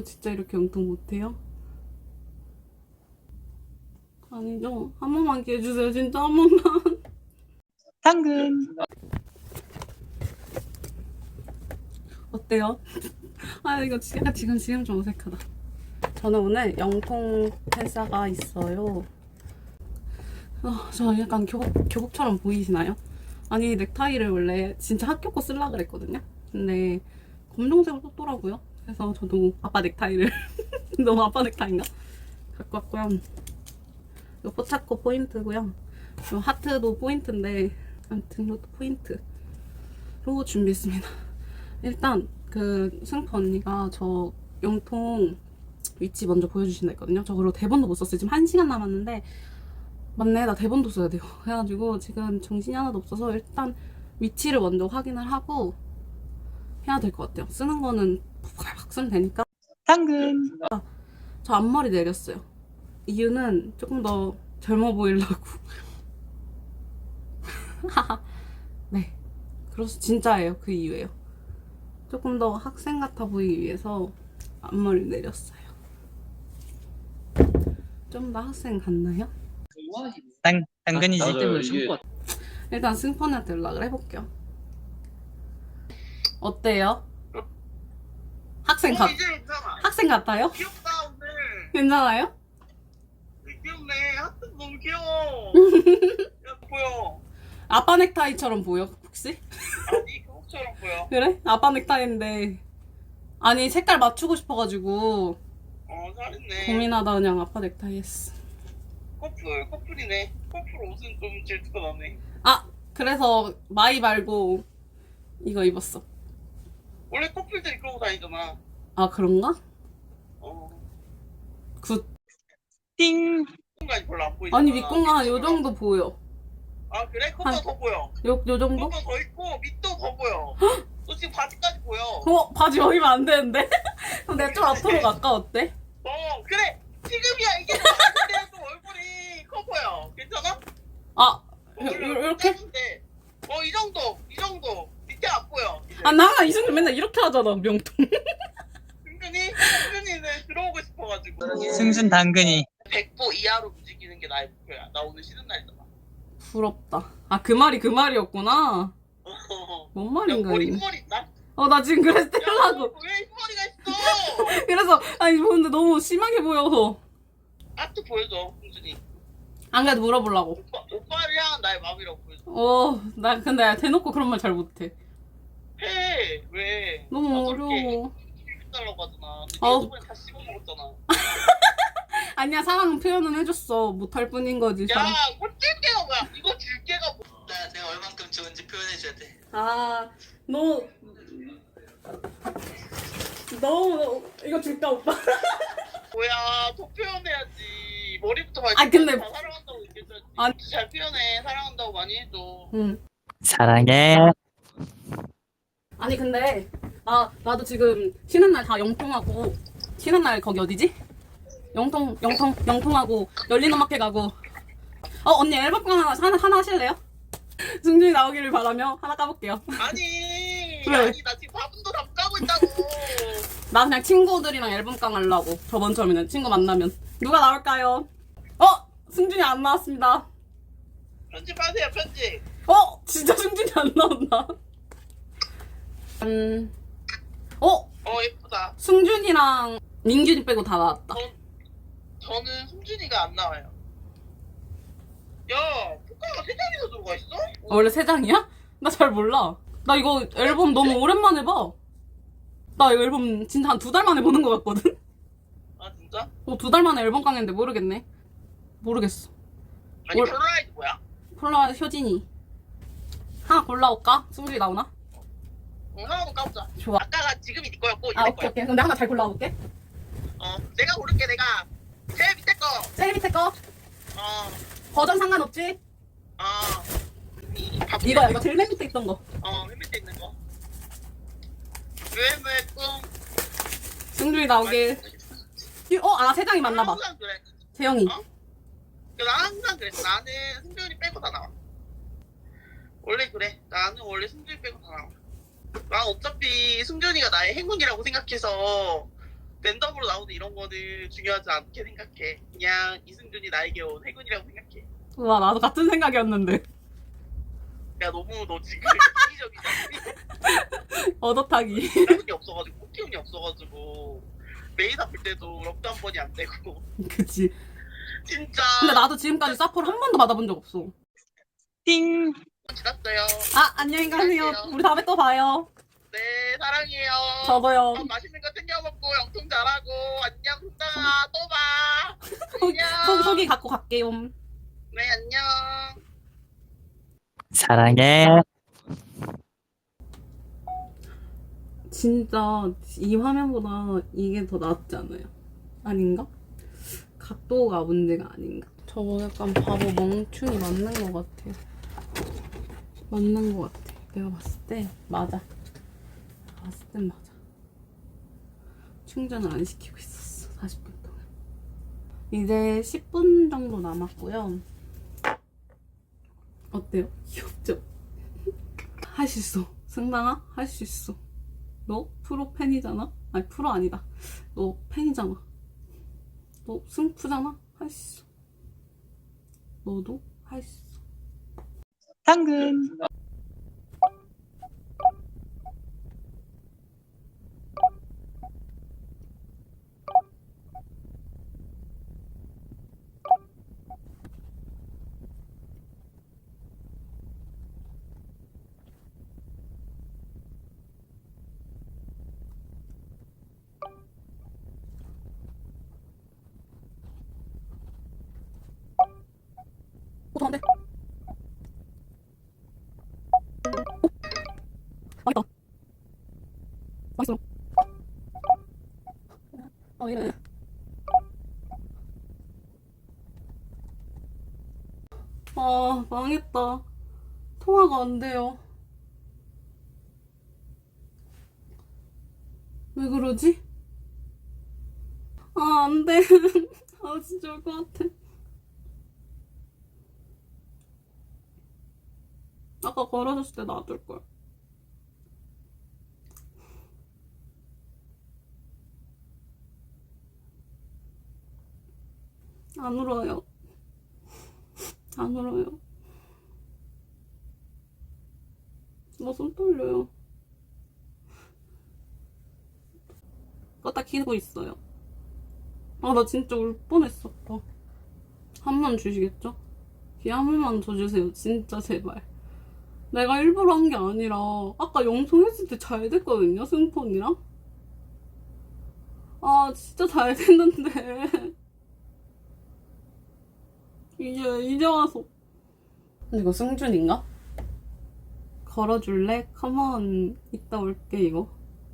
진짜 이렇게 영통 못해요? 아니죠? 한 번만 기회 주세요. 진짜 한 번만. 당근. 어때요? 아 이거 지- 약간 지금 지금 좀 어색하다. 저는 오늘 영통 회사가 있어요. 아, 저 약간 교복 교복처럼 보이시나요? 아니 넥타이를 원래 진짜 학교 거 쓸라 그랬거든요. 근데 검정색을 썼더라고요. 그래서 저도 아빠 넥타이를 너무 아빠 넥타이인가? 갖고 왔고요. 이 포차코 포인트고요. 이 하트도 포인트인데 아무튼 이것도 포인트. 로 준비했습니다. 일단 그 승프 언니가 저 영통 위치 먼저 보여주신다 했거든요. 저 그리고 대본도 못 썼어요. 지금 한 시간 남았는데 맞네 나 대본도 써야 돼요. 그래가지고 지금 정신이 하나도 없어서 일단 위치를 먼저 확인을 하고 해야 될 것 같아요. 쓰는 거는 막 쓰면 되니까 당근. 저 앞머리 내렸어요. 이유는 조금 더 젊어 보이려고. 네. 그래서 진짜예요. 그 이유예요. 조금 더 학생 같아 보이기 위해서 앞머리 내렸어요. 좀 더 학생 같나요? 당 당근이지. 맞아요, 때문에 이게- 일단 승펀한테 연락을 해볼게요. 어때요? 학생 같 어, 이제 괜찮아. 학생 같아요? 귀엽다 오늘. 괜찮아요? 귀엽네. 하트 너무 귀여워. 야 보여. 아빠 넥타이처럼 보여 혹시? 아니 교복처럼 보여. 그래? 아빠 넥타이인데 아니 색깔 맞추고 싶어가지고 어 잘했네. 고민하다 그냥 아빠 넥타이 했어 커플 커플이네. 커플 옷은 좀 질투가 나네. 아 그래서 마이 말고 이거 입었어 원래 커플들이 그러고 다니잖아. 아 그런가? 어. 굿 띵. 순간이 별로 안 보이잖아. 아니 윗공간 한요 정도 보여 아 그래? 커버 한- 더 보여. 요, 요 정도? 커버 더 있고 밑도 더 보여. 너 지금 바지까지 보여. 어? 바지 여기면 안 되는데? 그럼 내가 좀 앞으로 갈까 어때? 어 그래. 지금이야 이게 또 얼굴이 커 보여. 괜찮아? 아 요, 요, 이렇게? 어이 정도 이 정도 밑에 안 보여. 아나 항상 이승준 맨날 이렇게 하잖아 명통 승준이 승준이는 들어오고 싶어가지고. 승준 당근이. 100보 이하로 움직이는 게 나의 목표야. 나 오늘 쉬는 날이잖아. 부럽다 아 그 말이 그 말이었구나 뭔 야, 말인가 머리 이게 흰머리 있다? 어나 지금 그래서 야, 떼려고 왜 흰머리가 있어? 그래서 아니 근데 너무 심하게 보여서 아트 보여줘, 승준이. 안 그래도 물어보려고 오빠, 오빠를 향한 나의 마음이라고 보여줘. 어, 나 근데 대놓고 그런 말 잘 못해. 해, 왜? 너무 나 저렇게 어려워. 하잖아. 근데. 네가 저번에 다 씹어 먹었잖아. 아니야, 사랑 표현은 해줬어. 못할 뿐인 거지. 야, 사랑. 꼴찌개가 뭐야? 이거 줄게가 뭐? 나 내가 얼만큼 좋은지 표현해줘야 돼. 아, 너. 너, 이거 줄까, 오빠? 뭐야, 더 표현해야지. 머리부터 말 아, 근데- 다 사랑한다고 얘기해줘야지. 아니. 잘 표현해. 사랑한다고 많이 해줘. 응. 사랑해. 아니, 근데, 나, 나도 지금 쉬는 날 다 영통하고, 쉬는 날 거기 어디지? 영통, 영통, 영통하고, 열린 음악회 가고. 어, 언니 앨범 하나, 하나, 하나 하실래요? 승준이 나오기를 바라며 하나 까볼게요. 아니, 왜? 아니, 나 지금 밥은도 다 까고 있다고. 나 그냥 친구들이랑 앨범 깡 하려고 저번 주면은 친구 만나면 누가 나올까요? 어 승준이 안 나왔습니다. 편집하세요, 편집. 어 진짜 승준이 안 나온다. 음, 어 어, 예쁘다. 승준이랑 민준이 빼고 다 나왔다. 저는 승준이가 안 나와요. 야, 포카가 세 장이나 들어가 있어? 어, 원래 세 장이야? 나 잘 몰라. 나 이거 앨범 너무 오랜만에 봐. 나 이거 앨범 진짜 한 두 달 만에 보는 것 같거든. 아, 진짜? 어 두 달 만에 앨범 깡했는데 모르겠네. 모르겠어. 아니, 뭘- 폴라라이드 뭐야? 콜라 효진이 하나 골라올까? 승준이 나오나? 응, 하나만 까보자. 좋아. 아까가 지금이 네 거였고, 아내 오케이 거야. 오케이 그럼 내가 하나 잘 골라볼게 어, 내가 고를게, 내가. 제일 밑에 거. 제일 밑에 거 어, 버전 상관없지? 어. 이 밥- 이거야 이거 제일 맨 밑에 있던 거 어, 맨 밑에 있는 거. 왜, 왜, 꿍. 승준이 나오길 어아 세 장이 맞나봐 항상 그래. 재영이 어? 나 항상 그랬어. 나는 승준이 빼고 다 나와. 원래 그래. 나는 원래 승준이 빼고 다 나와. 난 어차피 승준이가 나의 행운이라고 생각해서 랜덤으로 나오는 이런 거는 중요하지 않게 생각해. 그냥 이승준이 나에게 온 행운이라고 생각해. 와 나도 같은 생각이었는데 야 너무 너 지금 기기적이잖아. 얻어타기 기운이 없어가지고 꽃기운이 없어가지고 메인 아플 때도 럭도 한 번이 안 되고 그치 진짜 근데 나도 지금까지 사포를 한 번도 받아본 적 없어 띵. 지났어요. 아 안녕히 가세요 우리 다음에 또 봐요 네 사랑해요. 저도요 어, 맛있는 거 챙겨 먹고 영통 잘하고 안녕 훈당아 또 봐. 안녕. 속, 속이 갖고 갈게요 네 안녕. 사랑해. 진짜 이 화면보다 이게 더 낫지 않아요? 아닌가? 각도가 문제가 아닌가? 저 약간 바보 멍충이 맞는 것 같아. 맞는 것 같아. 내가 봤을 때 맞아. 봤을 땐 맞아. 충전을 안 시키고 있었어. 40분 동안. 이제 10분 정도 남았고요. 어때요? 귀엽죠? 할 수 있어. 승당아, 할 수 있어. 너 프로 팬이잖아? 아니 프로 아니다. 너 팬이잖아. 너 승프잖아? 할 수 있어. 너도 할 수 있어. 당근. 어, 이래. 아, 망했다. 통화가 안 돼요. 왜 그러지? 아, 안 돼. 아, 진짜 올 것 같아. 아까 걸어줬을 때 놔둘 걸. 안 울어요. 안 울어요. 나손 떨려요. 껐다 키고 있어요. 아, 나 진짜 울 뻔했었다. 한 번 주시겠죠? 귀한 번만 더 주세요. 진짜 제발. 내가 일부러 한 게 아니라 아까 영통했을 때 잘 됐거든요 승폰이랑 아 진짜 잘 됐는데 이제 이제 와서. 근데 이거 승준인가? 걸어줄래? 컴온 이따 올게 이거.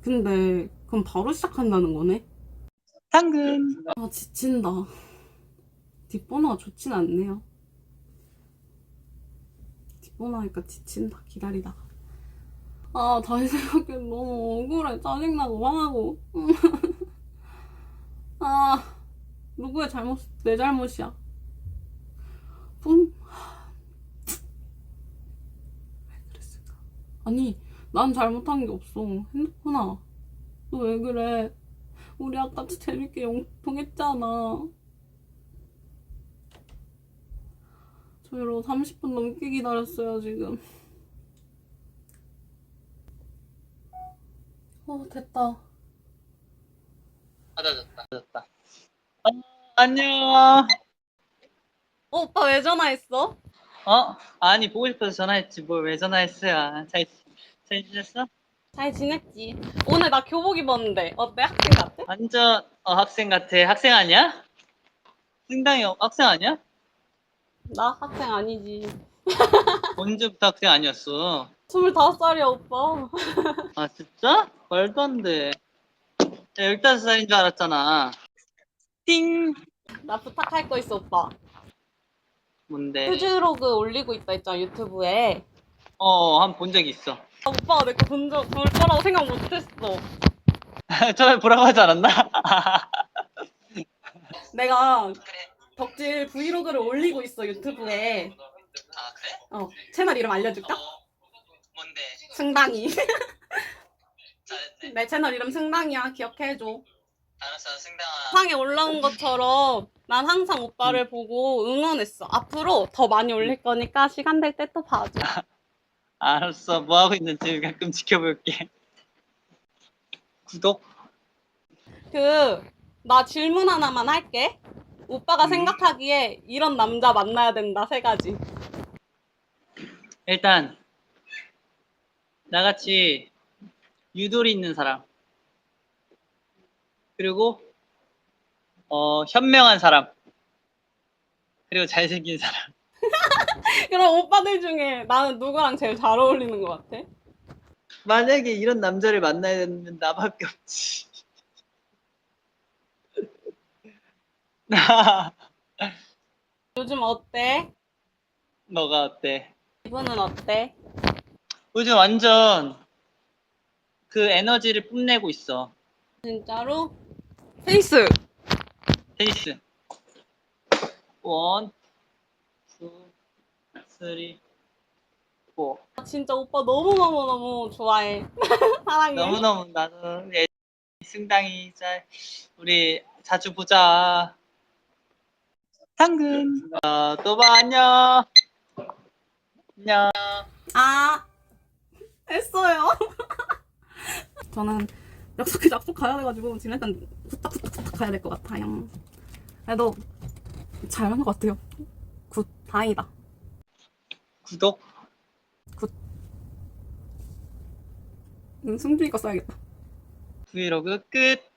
근데 그럼 바로 시작한다는 거네? 당근. 아 지친다. 뒷번호가 좋진 않네요. 뒷번호니까 지친다. 기다리다가 아 다시 생각해 너무 억울해. 짜증나고 화나고. 아 누구의 잘못 내 잘못이야 분왜 그랬을까 아니 난 잘못한 게 없어 핸드폰아 너 왜 그래 우리 아까 재밌게 영통했잖아 저희로 30분 넘게 기다렸어요, 지금. 어, 됐다. 받아졌다. 받았다. 어, 안녕. 어, 오빠 왜 전화했어? 어? 아니 보고 싶어서 전화했지 뭘 왜 전화했어요? 잘, 잘 지냈어? 잘 지냈지? 오늘 나 교복 입었는데 어때? 학생 같아? 완전 어, 학생 같아. 학생 아니야? 승당이 어, 학생 아니야? 나 학생 아니지. 언제부터 학생 아니었어? 25살이야, 오빠. 아 진짜? 말도 안 돼. 야, 15살인 줄 알았잖아. 띵! 나 부탁할 거 있어, 오빠. 뭔데? 푸즈로그 올리고 있다 했잖아, 유튜브에. 어, 한번본 적이 있어. 아, 오빠가 내 거 본 적, 볼 거라고 생각 못 했어. 처음에 보라고 하지 않았나? 내가 덕질 브이로그를 올리고 있어, 유튜브에. 아 그래? 어, 채널 이름 알려줄까? 뭔데? 승당이. 잘했네. 내 채널 이름 승당이야. 기억해줘. 알았어, 승당아. 상에 올라온 것처럼 난 항상 오빠를 보고 응원했어. 앞으로 더 많이 올릴 거니까 시간 될 때 또 봐줘. 알았어, 뭐 하고 있는지 가끔 지켜볼게. 구독? 그, 나 질문 하나만 할게. 오빠가 음. 생각하기에 이런 남자 만나야 된다, 세 가지. 일단 나같이 유도리 있는 사람 그리고 어 현명한 사람 그리고 잘생긴 사람 그럼 오빠들 중에 나는 누구랑 제일 잘 어울리는 것 같아? 만약에 이런 남자를 만나야 되면 나밖에 없지 요즘 어때? 너가 어때? 기분은 어때? 요즘 완전 그 에너지를 뽐내고 있어 진짜로? 페이스! 테니스 원, 투, 쓰리, 포 진짜 오빠 너무너무너무 좋아해. 사랑해. 너무너무 나도 애 승당이 잘 우리 자주 보자. 당근. 어, 또봐 안녕. 안녕. 아, 했어요. 저는 약속, 약속 가야 돼가지고 지금 일단 후딱후딱후딱 가야 될 것 같아요. 그래도 잘한 것 같아요. 굿, 다행이다. 구독. 응, 승준이 거 써야겠다. 브이로그 끝.